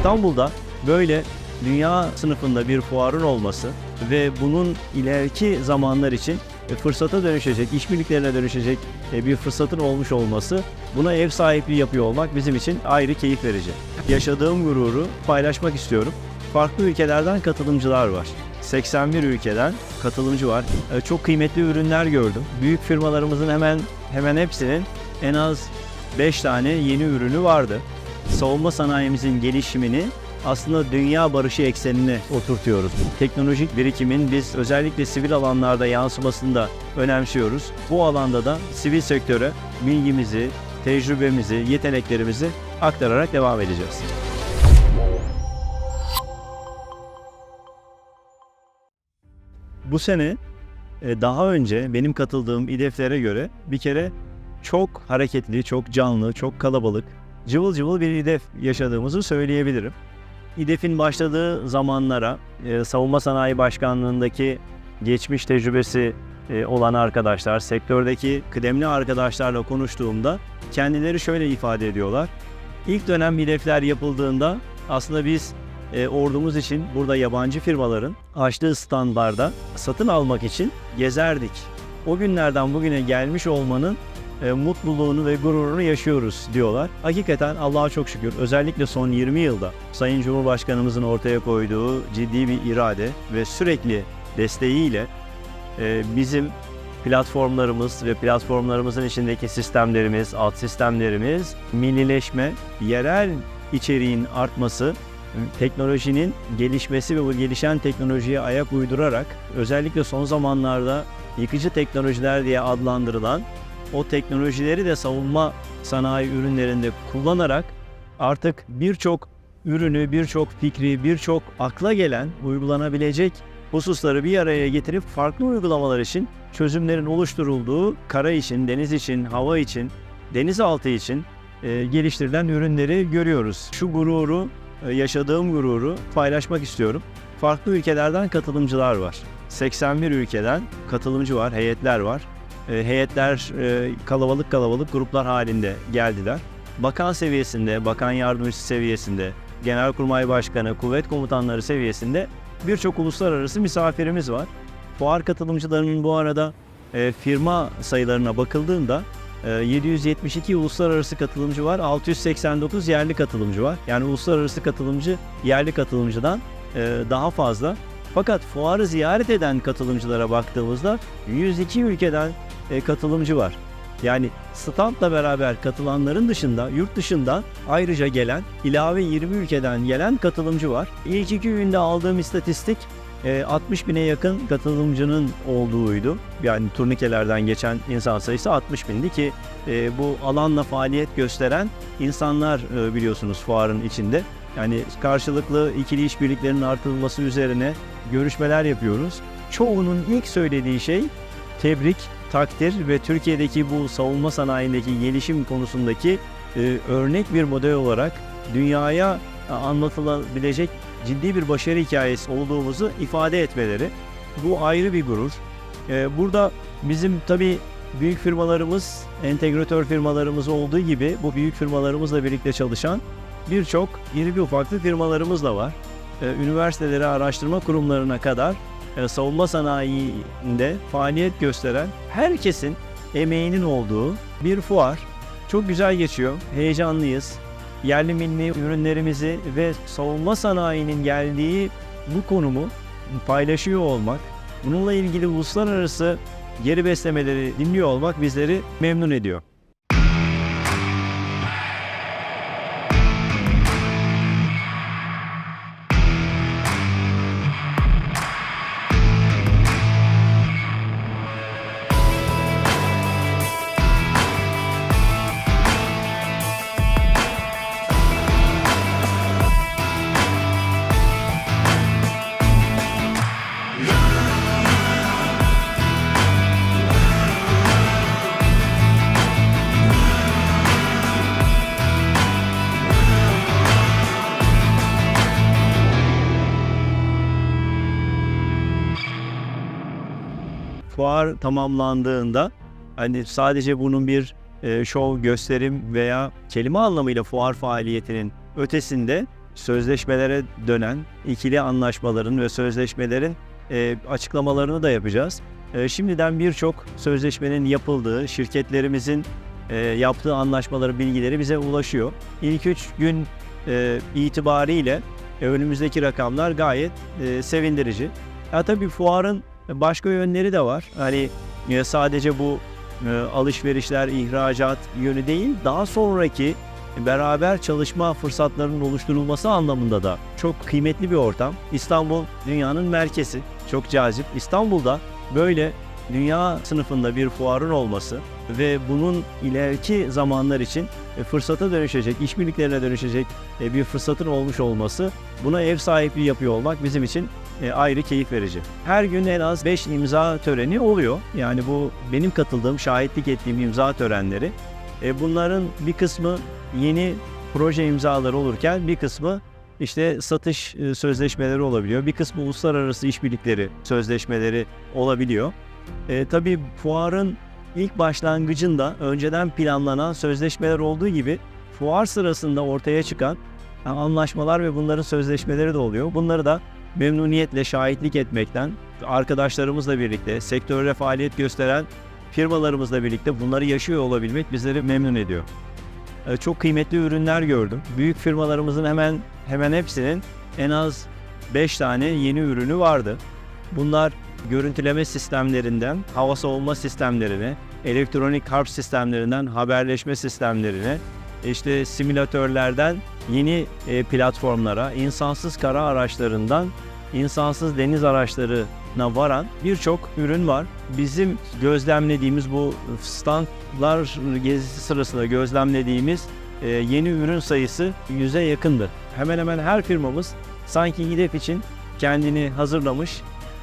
İstanbul'da böyle dünya sınıfında bir fuarın olması ve bunun ileriki zamanlar için e, fırsata dönüşecek, işbirliklerine dönüşecek e, bir fırsatın olmuş olması, buna ev sahipliği yapıyor olmak bizim için ayrı keyif verici. Yaşadığım gururu paylaşmak istiyorum. Farklı ülkelerden katılımcılar var. 81 ülkeden katılımcı var. E, Çok kıymetli ürünler gördüm. Büyük firmalarımızın hemen hemen hepsinin en az 5 tane yeni ürünü vardı. Savunma sanayimizin gelişimini aslında dünya barışı eksenine oturtuyoruz. Teknolojik birikimin biz özellikle sivil alanlarda yansımasını da önemsiyoruz. Bu alanda da sivil sektöre bilgimizi, tecrübemizi, yeteneklerimizi aktararak devam edeceğiz. Bu sene e, daha önce benim katıldığım İDEF'lere göre bir kere çok hareketli, çok canlı, çok kalabalık, cıvıl cıvıl bir İDEF yaşadığımızı söyleyebilirim. İDEF'in başladığı zamanlara e, Savunma Sanayi Başkanlığındaki geçmiş tecrübesi e, olan arkadaşlar, sektördeki kıdemli arkadaşlarla konuştuğumda kendileri şöyle ifade ediyorlar. İlk dönem İDEF'ler yapıldığında aslında biz e, ordumuz için burada yabancı firmaların açtığı standlarda satın almak için gezerdik. O günlerden bugüne gelmiş olmanın e, mutluluğunu ve gururunu yaşıyoruz diyorlar. Hakikaten Allah'a çok şükür özellikle son 20 yılda Sayın Cumhurbaşkanımızın ortaya koyduğu ciddi bir irade ve sürekli desteğiyle e, bizim platformlarımız ve platformlarımızın içindeki sistemlerimiz, alt sistemlerimiz, millileşme, yerel içeriğin artması, teknolojinin gelişmesi ve bu gelişen teknolojiye ayak uydurarak özellikle son zamanlarda yıkıcı teknolojiler diye adlandırılan o teknolojileri de savunma sanayi ürünlerinde kullanarak artık birçok ürünü, birçok fikri, birçok akla gelen uygulanabilecek hususları bir araya getirip farklı uygulamalar için çözümlerin oluşturulduğu kara için, deniz için, hava için, denizaltı için e, geliştirilen ürünleri görüyoruz. Şu gururu, e, yaşadığım gururu paylaşmak istiyorum. Farklı ülkelerden katılımcılar var. 81 ülkeden katılımcı var, heyetler var. E, heyetler e, kalabalık kalabalık gruplar halinde geldiler. Bakan seviyesinde, bakan yardımcısı seviyesinde, genelkurmay başkanı, kuvvet komutanları seviyesinde birçok uluslararası misafirimiz var. Fuar katılımcılarının bu arada e, firma sayılarına bakıldığında e, 772 uluslararası katılımcı var, 689 yerli katılımcı var. Yani uluslararası katılımcı yerli katılımcıdan daha fazla. Fakat fuarı ziyaret eden katılımcılara baktığımızda 102 ülkeden e, katılımcı var. Yani standla beraber katılanların dışında, yurt dışından ayrıca gelen, ilave 20 ülkeden gelen katılımcı var. İlk iki günde aldığım istatistik e, 60 bine yakın katılımcının olduğuydu. Yani turnikelerden geçen insan sayısı 60 bindi ki e, bu alanla faaliyet gösteren insanlar e, biliyorsunuz fuarın içinde. Yani karşılıklı ikili işbirliklerinin artırılması üzerine görüşmeler yapıyoruz. Çoğunun ilk söylediği şey tebrik, takdir ve Türkiye'deki bu savunma sanayindeki gelişim konusundaki e, örnek bir model olarak dünyaya e, anlatılabilecek ciddi bir başarı hikayesi olduğumuzu ifade etmeleri. Bu ayrı bir gurur. E, burada bizim tabii büyük firmalarımız, entegratör firmalarımız olduğu gibi bu büyük firmalarımızla birlikte çalışan birçok iri bir ufaklı firmalarımız da var. E, üniversiteleri, araştırma kurumlarına kadar e, savunma sanayinde faaliyet gösteren herkesin emeğinin olduğu bir fuar. Çok güzel geçiyor, heyecanlıyız. Yerli milli ürünlerimizi ve savunma sanayinin geldiği bu konumu paylaşıyor olmak, bununla ilgili uluslararası geri beslemeleri dinliyor olmak bizleri memnun ediyor. Fuar tamamlandığında hani sadece bunun bir e, şov, gösterim veya kelime anlamıyla fuar faaliyetinin ötesinde sözleşmelere dönen ikili anlaşmaların ve sözleşmelerin e, açıklamalarını da yapacağız. E, şimdiden birçok sözleşmenin yapıldığı, şirketlerimizin e, yaptığı anlaşmaların bilgileri bize ulaşıyor. İlk üç gün e, itibariyle e, önümüzdeki rakamlar gayet e, sevindirici. Ya tabii fuarın başka yönleri de var. Hani e, sadece bu e, alışverişler, ihracat yönü değil, daha sonraki beraber çalışma fırsatlarının oluşturulması anlamında da çok kıymetli bir ortam. İstanbul dünyanın merkezi, çok cazip. İstanbul'da böyle dünya sınıfında bir fuarın olması ve bunun ileriki zamanlar için e, fırsata dönüşecek, işbirliklerine dönüşecek e, bir fırsatın olmuş olması, buna ev sahipliği yapıyor olmak bizim için e, ayrı keyif verici. Her gün en az 5 imza töreni oluyor. Yani bu benim katıldığım, şahitlik ettiğim imza törenleri. Bunların bir kısmı yeni proje imzaları olurken bir kısmı işte satış sözleşmeleri olabiliyor. Bir kısmı uluslararası işbirlikleri sözleşmeleri olabiliyor. E, tabii fuarın ilk başlangıcında önceden planlanan sözleşmeler olduğu gibi fuar sırasında ortaya çıkan anlaşmalar ve bunların sözleşmeleri de oluyor. Bunları da memnuniyetle şahitlik etmekten arkadaşlarımızla birlikte sektörde faaliyet gösteren firmalarımızla birlikte bunları yaşıyor olabilmek bizleri memnun ediyor. E, Çok kıymetli ürünler gördüm. Büyük firmalarımızın hemen hemen hepsinin en az 5 tane yeni ürünü vardı. Bunlar görüntüleme sistemlerinden hava soğuma sistemlerine, elektronik harp sistemlerinden haberleşme sistemlerine, işte simülatörlerden yeni e, platformlara, insansız kara araçlarından insansız deniz araçlarına varan birçok ürün var. Bizim gözlemlediğimiz bu standlar gezisi sırasında gözlemlediğimiz e, yeni ürün sayısı 100'e yakındı. Hemen hemen her firmamız sanki İDEF için kendini hazırlamış.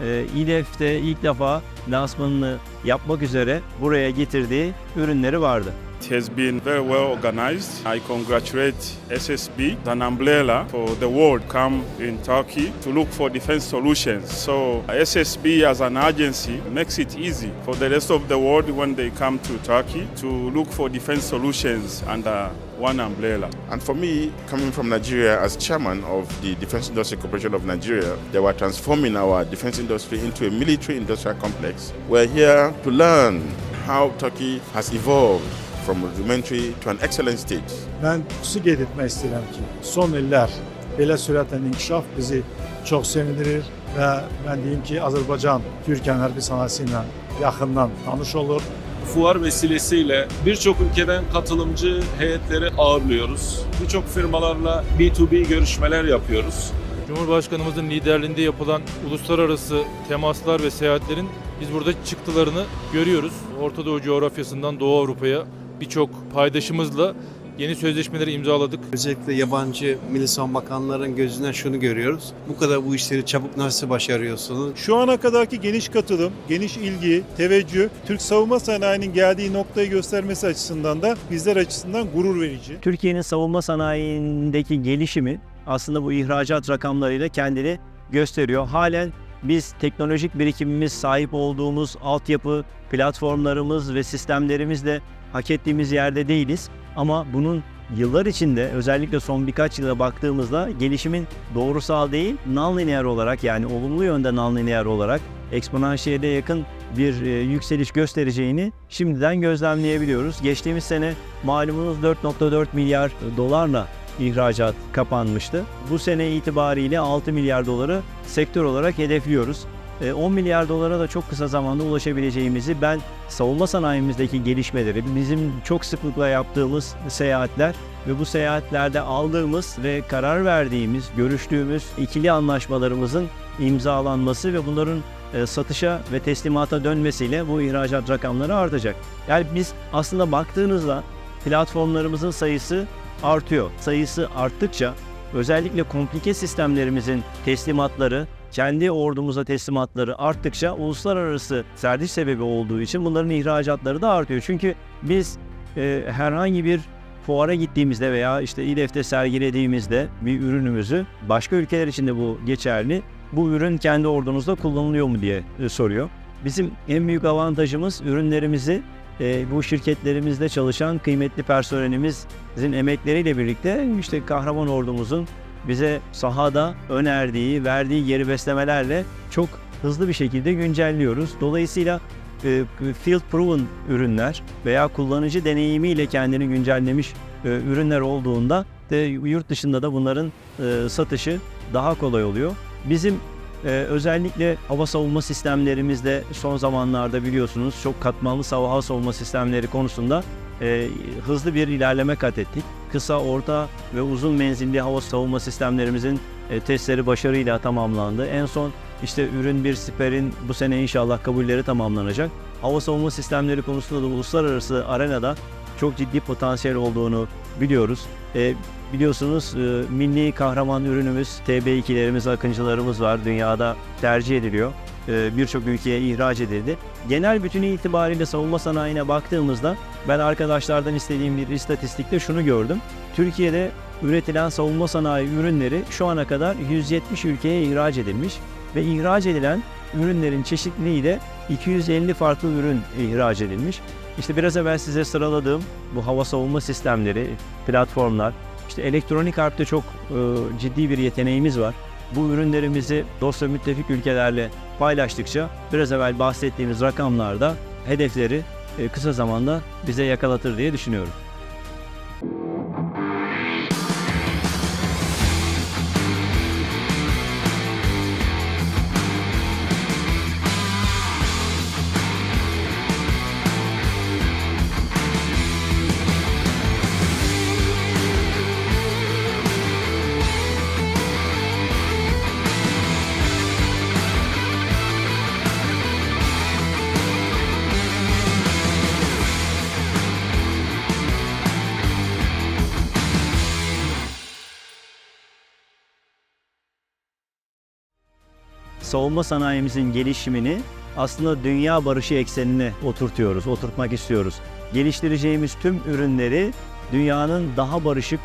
E, İDEF de ilk defa lansmanını yapmak üzere buraya getirdiği ürünleri vardı. Has been very well organized. I congratulate SSB, an umbrella for the world come in Turkey to look for defense solutions. So SSB as an agency makes it easy for the rest of the world when they come to Turkey to look for defense solutions under one umbrella. And for me, coming from Nigeria as chairman of the Defense Industry Corporation of Nigeria, they were transforming our defense industry into a military industrial complex. We're here to learn how Turkey has evolved from rudimentary to an excellent state. Ben şu qeyd etmək istəyirəm ki, son illər belə sürətlə inkişaf bizi çox sevindirir və mən deyim ki, Azərbaycan Türkiyə hərbi sənayesi ilə yaxından tanış olur. fuar vesilesiyle birçok ülkeden katılımcı heyetleri ağırlıyoruz. Birçok firmalarla B2B görüşmeler yapıyoruz. Cumhurbaşkanımızın liderliğinde yapılan uluslararası temaslar ve seyahatlerin biz burada çıktılarını görüyoruz. Orta Doğu coğrafyasından Doğu Avrupa'ya birçok paydaşımızla yeni sözleşmeleri imzaladık. Özellikle yabancı Milli Savunma Bakanlarının gözünden şunu görüyoruz. Bu kadar bu işleri çabuk nasıl başarıyorsunuz? Şu ana kadarki geniş katılım, geniş ilgi, teveccüh, Türk savunma sanayinin geldiği noktayı göstermesi açısından da bizler açısından gurur verici. Türkiye'nin savunma sanayindeki gelişimi aslında bu ihracat rakamlarıyla kendini gösteriyor. Halen biz teknolojik birikimimiz, sahip olduğumuz altyapı, platformlarımız ve sistemlerimizle hak ettiğimiz yerde değiliz. Ama bunun yıllar içinde özellikle son birkaç yıla baktığımızda gelişimin doğrusal değil, non-linear olarak yani olumlu yönde non-linear olarak eksponansiyele yakın bir e, yükseliş göstereceğini şimdiden gözlemleyebiliyoruz. Geçtiğimiz sene malumunuz 4.4 milyar dolarla ihracat kapanmıştı. Bu sene itibariyle 6 milyar doları sektör olarak hedefliyoruz. E, 10 milyar dolara da çok kısa zamanda ulaşabileceğimizi ben savunma sanayimizdeki gelişmeleri, bizim çok sıklıkla yaptığımız seyahatler ve bu seyahatlerde aldığımız ve karar verdiğimiz, görüştüğümüz ikili anlaşmalarımızın imzalanması ve bunların e, satışa ve teslimata dönmesiyle bu ihracat rakamları artacak. Yani biz aslında baktığınızda platformlarımızın sayısı artıyor. Sayısı arttıkça özellikle komplike sistemlerimizin teslimatları, kendi ordumuza teslimatları arttıkça uluslararası serdiş sebebi olduğu için bunların ihracatları da artıyor. Çünkü biz e, herhangi bir fuara gittiğimizde veya işte İDEF'te sergilediğimizde bir ürünümüzü başka ülkeler için de bu geçerli. Bu ürün kendi ordunuzda kullanılıyor mu diye e, soruyor. Bizim en büyük avantajımız ürünlerimizi e, bu şirketlerimizde çalışan kıymetli personelimizin emekleriyle birlikte işte kahraman ordumuzun bize sahada önerdiği, verdiği geri beslemelerle çok hızlı bir şekilde güncelliyoruz. Dolayısıyla e, field proven ürünler veya kullanıcı deneyimiyle kendini güncellemiş e, ürünler olduğunda de yurt dışında da bunların e, satışı daha kolay oluyor. Bizim özellikle hava savunma sistemlerimizde son zamanlarda biliyorsunuz çok katmanlı hava savunma sistemleri konusunda hızlı bir ilerleme kat ettik. Kısa, orta ve uzun menzilli hava savunma sistemlerimizin e, testleri başarıyla tamamlandı. En son işte ürün bir siperin bu sene inşallah kabulleri tamamlanacak. Hava savunma sistemleri konusunda da uluslararası arenada çok ciddi potansiyel olduğunu biliyoruz. E, biliyorsunuz e, milli kahraman ürünümüz TB2'lerimiz, akıncılarımız var. Dünyada tercih ediliyor. E, Birçok ülkeye ihraç edildi. Genel bütünü itibariyle savunma sanayine baktığımızda ben arkadaşlardan istediğim bir istatistikte şunu gördüm. Türkiye'de üretilen savunma sanayi ürünleri şu ana kadar 170 ülkeye ihraç edilmiş ve ihraç edilen ürünlerin çeşitliliği de 250 farklı ürün ihraç edilmiş. İşte biraz evvel size sıraladığım bu hava savunma sistemleri, platformlar, işte elektronik harpte çok e, ciddi bir yeteneğimiz var. Bu ürünlerimizi dost ve müttefik ülkelerle paylaştıkça biraz evvel bahsettiğimiz rakamlarda hedefleri e, kısa zamanda bize yakalatır diye düşünüyorum. Savunma sanayimizin gelişimini aslında dünya barışı eksenine oturtuyoruz, oturtmak istiyoruz. Geliştireceğimiz tüm ürünleri dünyanın daha barışık,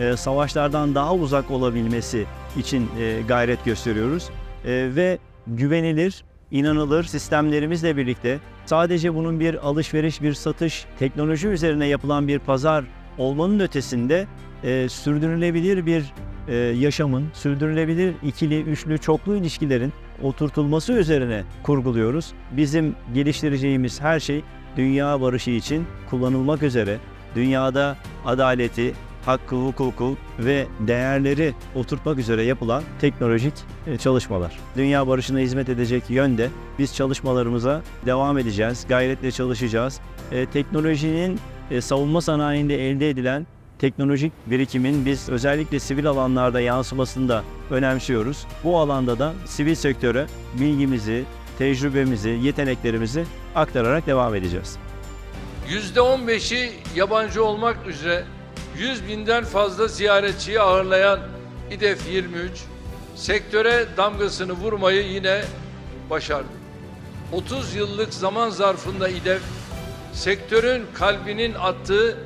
e, savaşlardan daha uzak olabilmesi için e, gayret gösteriyoruz. E, ve güvenilir, inanılır sistemlerimizle birlikte sadece bunun bir alışveriş, bir satış, teknoloji üzerine yapılan bir pazar olmanın ötesinde e, sürdürülebilir bir e, yaşamın, sürdürülebilir ikili, üçlü, çoklu ilişkilerin oturtulması üzerine kurguluyoruz. Bizim geliştireceğimiz her şey dünya barışı için kullanılmak üzere dünyada adaleti, hakkı, hukuku ve değerleri oturtmak üzere yapılan teknolojik e, çalışmalar. Dünya barışına hizmet edecek yönde biz çalışmalarımıza devam edeceğiz, gayretle çalışacağız. E, teknolojinin e, savunma sanayinde elde edilen teknolojik birikimin biz özellikle sivil alanlarda yansımasını da önemsiyoruz. Bu alanda da sivil sektöre bilgimizi, tecrübemizi, yeteneklerimizi aktararak devam edeceğiz. %15'i yabancı olmak üzere 100 binden fazla ziyaretçiyi ağırlayan İDEF 23 sektöre damgasını vurmayı yine başardı. 30 yıllık zaman zarfında İDEF sektörün kalbinin attığı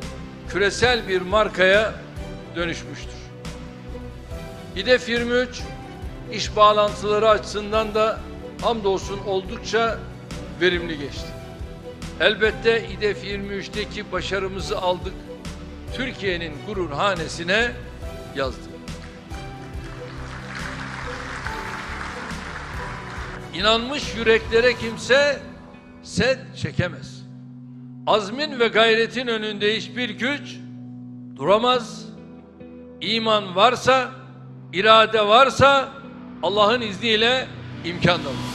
küresel bir markaya dönüşmüştür. İDEF 23 iş bağlantıları açısından da hamdolsun oldukça verimli geçti. Elbette İDEF 23'teki başarımızı aldık. Türkiye'nin gurur hanesine yazdık. İnanmış yüreklere kimse set çekemez. Azmin ve gayretin önünde hiçbir güç duramaz. İman varsa, irade varsa Allah'ın izniyle imkan da var.